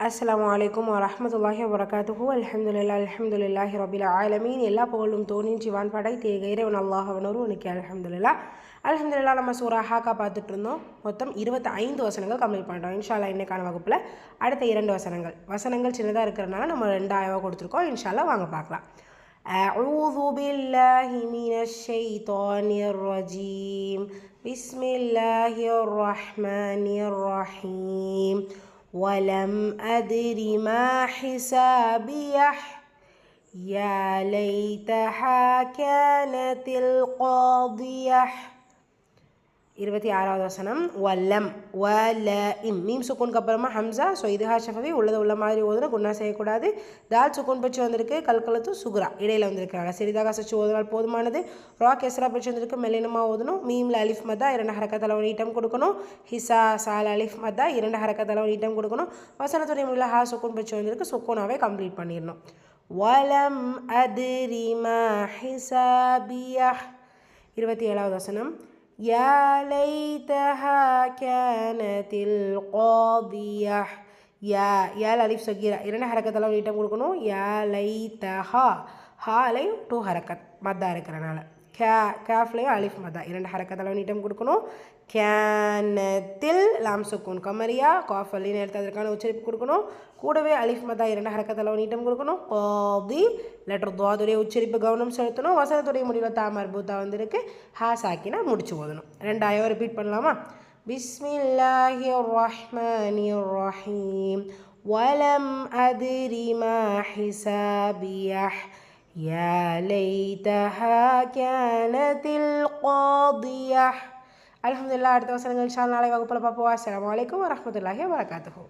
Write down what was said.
அஸ்ஸலாமு அலைக்கும் வரஹ்மத்துல்லாஹி வபரகாத்துஹு அல்ஹம்துலில்லாஹ் அல்ஹம்துலில்லாஹி ரபில் ஆலமீன் எல்லா புகழும் தோனின் சிவான் படை தேக இறைவன் அல்லாஹ் அவனரும் உனக்கு அல்ஹம்துலில்லாஹ் அல்ஹம்துலில்லாஹ் நம்ம சூரா ஹாக்கா பார்த்துட்டு இருந்தோம் மொத்தம் இருபத்தி ஐந்து வசனங்கள் கம்ப்ளீட் பண்ணிட்டோம் இன்ஷால்லா இன்னைக்கான வகுப்பில் அடுத்த இரண்டு வசனங்கள் வசனங்கள் சின்னதாக இருக்கிறனால நம்ம ரெண்டாயிரம் கொடுத்துருக்கோம் இன்ஷால்லா வாங்க பார்க்கலாம் أعوذ بالله من الشيطان الرجيم بسم الله الرحمن الرحيم ولم أدر ما حسابيه يا ليتها كانت القاضية இருபத்தி ஆறாவது வசனம் வல்லம் வல இம் மீம் சுக்கூனுக்கு அப்புறமா ஹம்சா ஸோ இதுஹா ஷஃபவி உள்ளது உள்ள மாதிரி ஓதுனா குன்னா செய்யக்கூடாது. தால் சுக்கூன் பச்சு வந்திருக்கு கல்கலத்து சுகுரா இடையில் வந்திருக்கிறாங்க. சிறிதாக சச்சு ஓதுனால் போதுமானது. ரா எஸ்ரா பச்சு வந்திருக்கு மெல்லினமாக ஓதணும். மீமில் அலிஃப் மத்தா இரண்டு ஹரக்க தலைவன் ஈட்டம் கொடுக்கணும். ஹிசா சால் அலிஃப் மத்தா இரண்டு ஹரக்க தலைவன் ஈட்டம் கொடுக்கணும். வசனத்துடைய முடியல ஹா சுக்கூன் பச்சு வந்திருக்கு சுக்கூனாவே கம்ப்ளீட் பண்ணிடணும். வலம் அதிரிமா ஹிசாபியா இருபத்தி ஏழாவது வசனம் يا ليتها كانت القاضية يا يا الألف صغيرة இரண்டு ஹரக்கத்தெல்லாம் நீட்டம் கொடுக்கணும் யா லைத்தஹா ஹாலையும் டூ ஹரக்கத் மத்தா இருக்கிறனால கே கேஃப்லேயும் அலிஃப் மதா. இரண்டு ஹரக்கத்தளவு நீட்டம் கொடுக்கணும். கேனத்தில் லாம் சுக்கூன். கமரியா காஃப் அலி நேரத்தை அதற்கான உச்சரிப்பு கொடுக்கணும். கூடவே அலிஃப் மதா இரண்டு ஹரக்கத்தளவு நீட்டம் கொடுக்கணும். காதி லெட்டர் துவாதுடைய உச்சரிப்பு கவனம் செலுத்தணும். வசனத்துடைய முடிவில் தாமர் பூத்தா வந்திருக்கு. ஹாஸ் சாக்கினா முடிச்சு ஓதணும். ரெண்டாயிரம் ரிப்பீட் பண்ணலாமா? பிஸ்மில்லாஹி ரஹ்மானி ரஹீம் வலம் அதிரிமா ஹிசாபியஹ் يا ليتها كانت القاضية அலமதுல்லா அடுத்த வசனங்கள் இன்ஷா நாளை வகுப்பில் பார்ப்போம் அஸ்லாம் வலைக்கம் வரமத்துல்லாஹி வரகாத்துஹூ